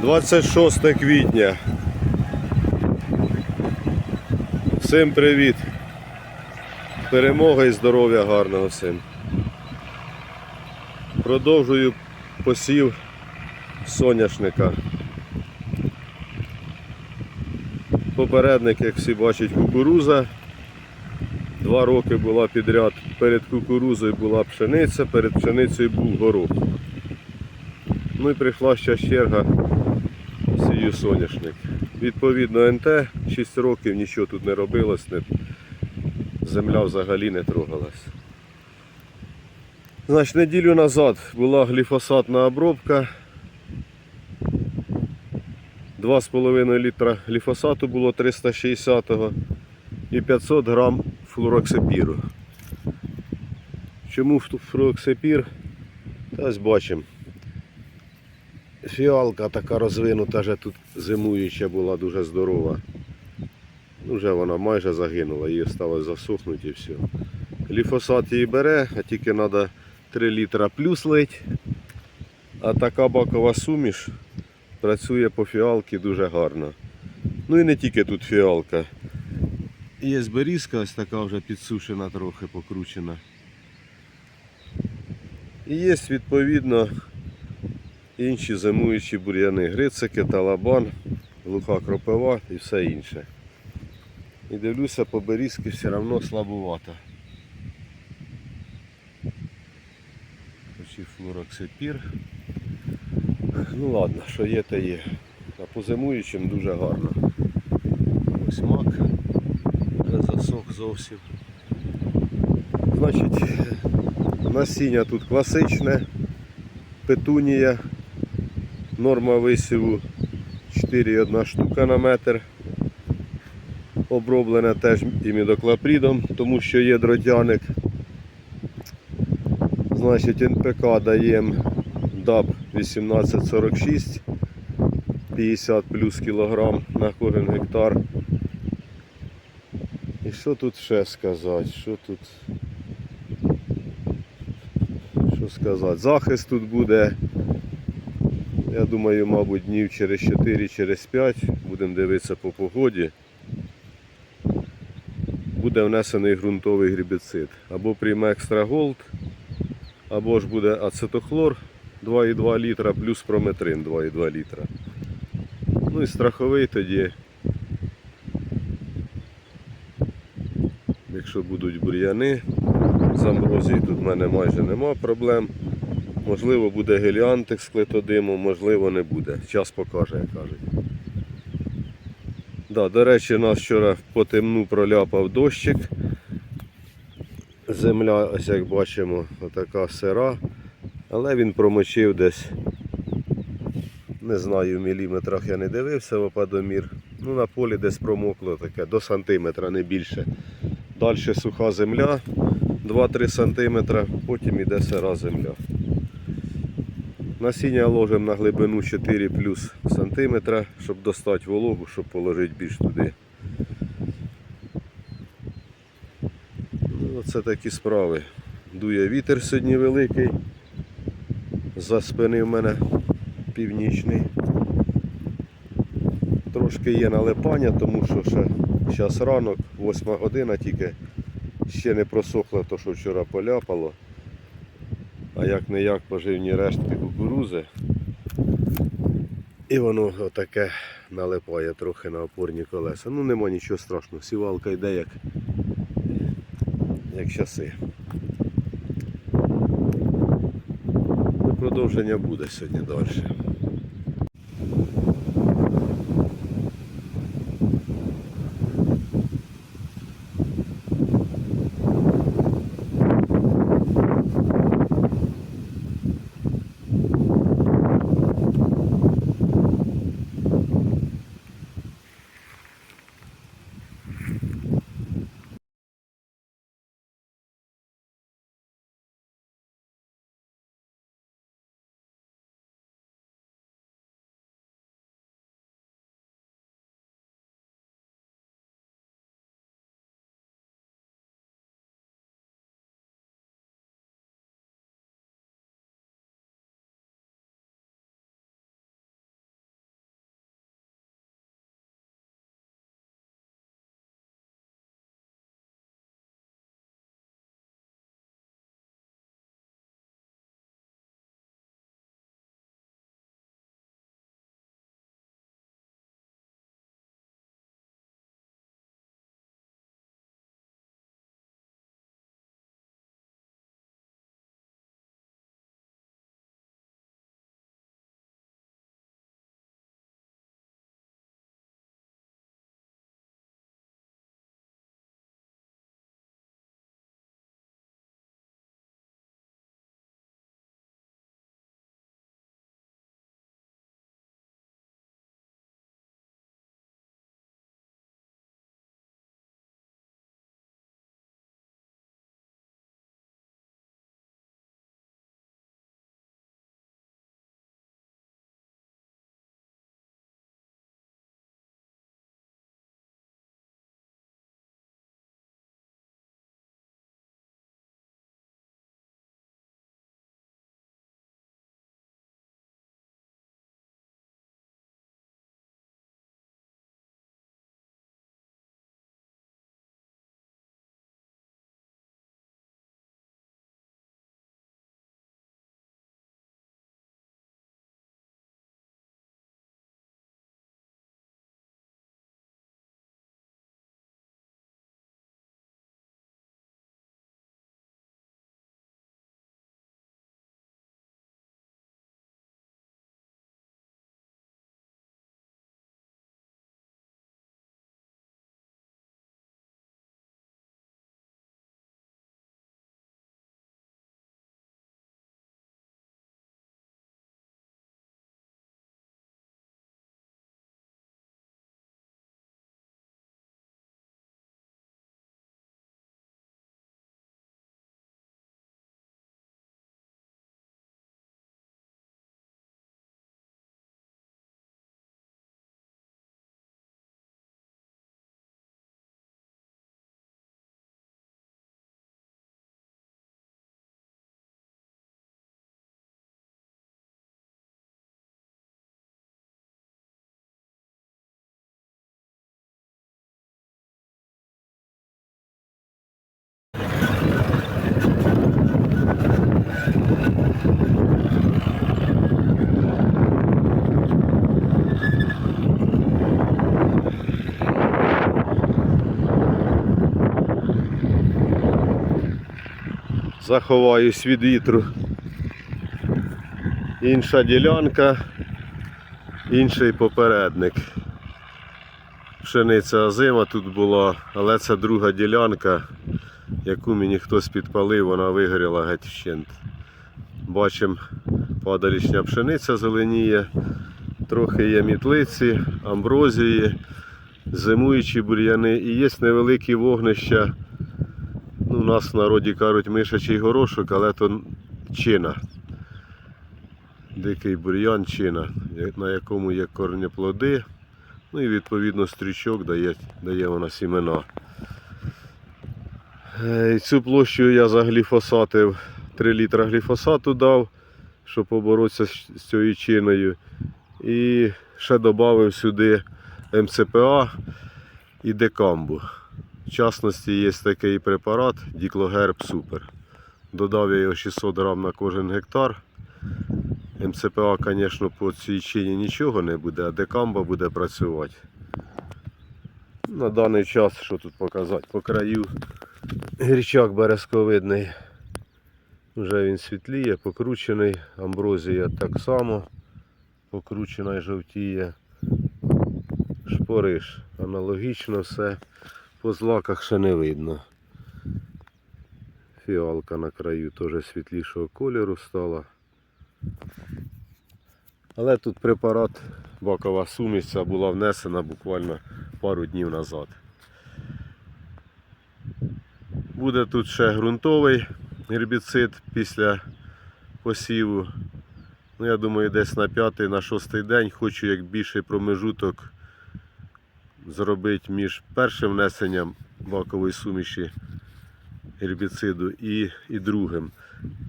26 квітня. Всім привіт. Перемога і здоров'я гарного всім. Продовжую посів соняшника. Попередник, як всі бачать, кукуруза. Два роки була підряд. Перед кукурузою була пшениця, перед пшеницею був горох. Ну і прийшла ще черга сію соняшник. Відповідно, НТ 6 років нічого тут не робилось, земля взагалі не трогалась. Значить, неділю назад була гліфосатна обробка. 2,5 літра гліфосату було 360-го і 500 грам флуроксипіру. Чому ф- флуроксипір? Та бачимо. Фіалка така розвинута, вже тут зимуюча була дуже здорова. Ну, Вже вона майже загинула, її стало засохнути і все. Гліфосат її бере, а тільки треба 3 літра плюс лить. А така бакова суміш працює по фіалці дуже гарно. Ну і не тільки тут фіалка. Є берізка, ось така вже підсушена трохи, покручена. І є відповідно інші зимуючі бур'яни, грицики, талабан, глуха кропива і все інше. І дивлюся, по берізки все одно слабувато. Хоч флуроксипір. Ну ладно, що є, то є. А по зимуючим дуже гарно. Ось мак не засох зовсім. Значить, насіння тут класичне, петунія, норма висіву 4,1 штука на метр. Оброблене теж імідоклапрідом, тому що є дротяник. Значить, НПК даємо ДАБ 1846, 50 плюс кілограм на кожен гектар. І що тут ще сказати? Що тут? Що сказати? Захист тут буде. Я думаю, мабуть, днів через 4, через 5. Будемо дивитися по погоді. Буде внесений ґрунтовий грибіцид. Або прийме екстра голд, або ж буде ацетохлор 2,2 літра плюс прометрин 2,2 літра. Ну і страховий тоді Якщо будуть бур'яни, з амброзії тут в мене майже нема проблем. Можливо, буде геліантик з клетодимом, можливо, не буде. Час покаже, як кажуть. Да, до речі, нас вчора по темну проляпав дощик. Земля, ось як бачимо, така сира, але він промочив десь, не знаю, в міліметрах я не дивився в опадомір. Ну, на полі десь промокло таке, до сантиметра, не більше. Далі суха земля 2-3 см, потім йде сира земля. Насіння ложимо на глибину 4 плюс сантиметра, щоб достати вологу, щоб положити більш туди. Ну, Оце такі справи. Дує вітер сьогодні великий. За спини в мене північний. Трошки є налипання, тому що ще зараз ранок, 8 година тільки ще не просохло то, що вчора поляпало. А як не як поживні рештки кукурузи. І воно отаке налипає трохи на опорні колеса. Ну нема нічого страшного. Сівалка йде як, як часи. Продовження буде сьогодні далі. Заховаюсь від вітру. Інша ділянка, інший попередник. Пшениця озима тут була, але це друга ділянка, яку мені хтось підпалив, вона вигоріла геть. Бачимо, падалішня пшениця зеленіє, трохи є мітлиці, амброзії, зимуючі бур'яни і є невеликі вогнища. Ну, у нас в народі кажуть мишачий горошок, але то чина. Дикий бур'ян чина, на якому є корнеплоди. Ну і відповідно стрічок дає, дає вона сімена. Е, і Цю площу я загліфосатив 3 літра гліфосату дав, щоб поборотися з цією чиною. І ще додав сюди МЦПА і декамбу. В частності є такий препарат Діклогерб Супер. Додав я його 600 грам на кожен гектар. МЦПА, звісно, по цій чині нічого не буде, а декамба буде працювати. На даний час, що тут показати, по краю гірчак березковидний. Вже він світліє, покручений, амброзія так само покручена і жовтіє. Шпориш. Аналогічно все. По злаках ще не видно. Фіалка на краю теж світлішого кольору стала. Але тут препарат, бакова сумісця була внесена буквально пару днів назад. Буде тут ще ґрунтовий гербіцид після посіву. Ну, я думаю, десь на п'ятий, на шостий день хочу як більший промежуток зробити між першим внесенням бакової суміші гербіциду і, і другим.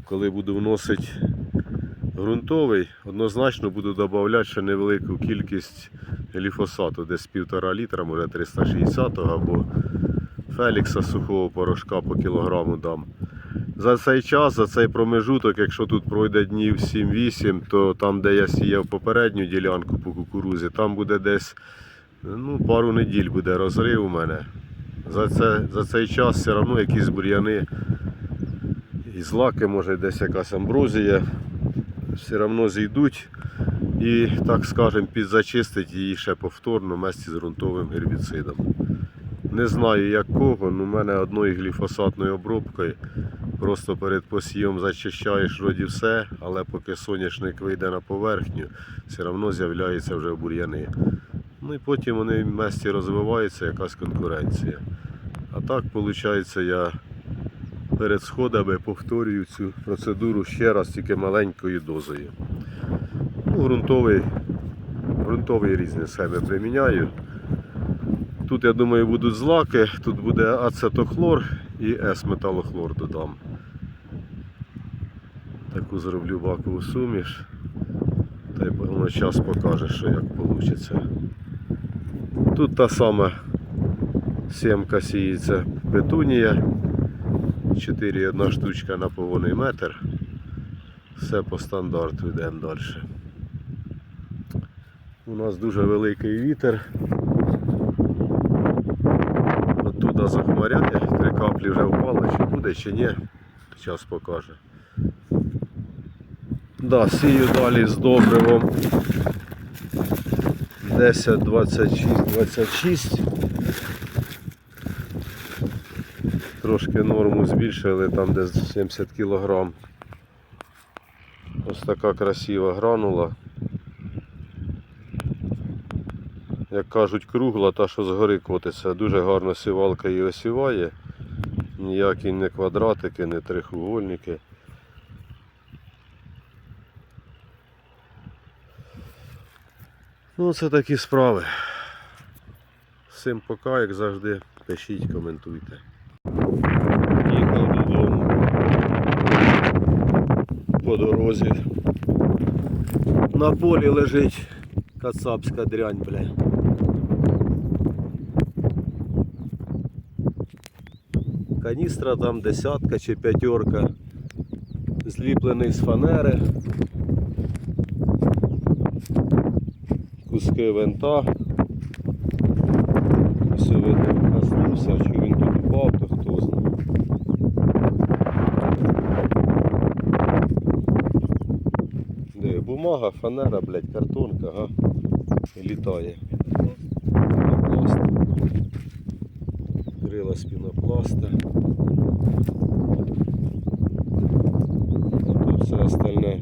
Коли буду вносити ґрунтовий, однозначно буду додавати ще невелику кількість гліфосату, десь півтора літра, може 360 або Фелікса сухого порошка по кілограму дам. За цей час, за цей промежуток, якщо тут пройде днів 7-8, то там, де я сіяв попередню ділянку по кукурузі, там буде десь ну, пару неділь буде розрив у мене. За, це, за цей час все одно якісь бур'яни і злаки, може десь якась амброзія, все одно зійдуть і, так скажемо, підзачистить її ще повторно вместе з ґрунтовим гербіцидом. Не знаю якого, але в мене одною гліфосатною обробкою просто перед посівом зачищаєш вроді все, але поки соняшник вийде на поверхню, все одно з'являються вже бур'яни. Ну і потім вони в місті розвиваються, якась конкуренція. А так, виходить, я перед сходами повторюю цю процедуру ще раз, тільки маленькою дозою. Ну, ґрунтовий, ґрунтовий різні схеми приміняю. Тут, я думаю, будуть злаки, тут буде ацетохлор і С-металохлор додам. Таку зроблю бакову суміш. Та й час покаже, що як вийде. Тут та сама сімка сіється петунія. 4,1 штучка на повний метр. Все по стандарту йдемо далі. У нас дуже великий вітер. Оттуда захмаряє, три каплі вже впали, чи буде, чи ні, час покаже. Да, сію далі з добривом 10, 26, 26. Трошки норму збільшили, там десь 70 кг. Ось така красива гранула. Як кажуть, кругла, та що згори котиться. Дуже гарно сівалка її осіває. Ніякі не квадратики, не трихугольники. Ну, це такі справи. Всім пока, як завжди, пишіть, коментуйте. Їхав додому по дорозі. На полі лежить кацапська дрянь, бля. Каністра там десятка чи п'ятерка, зліплений з фанери. куски винта. Все видно, наснувся, чи він тут упав, то хто знає. Де бумага, фанера, блядь, картонка, га? Літає. Пінопласт. Крила з пінопласта. Все остальне.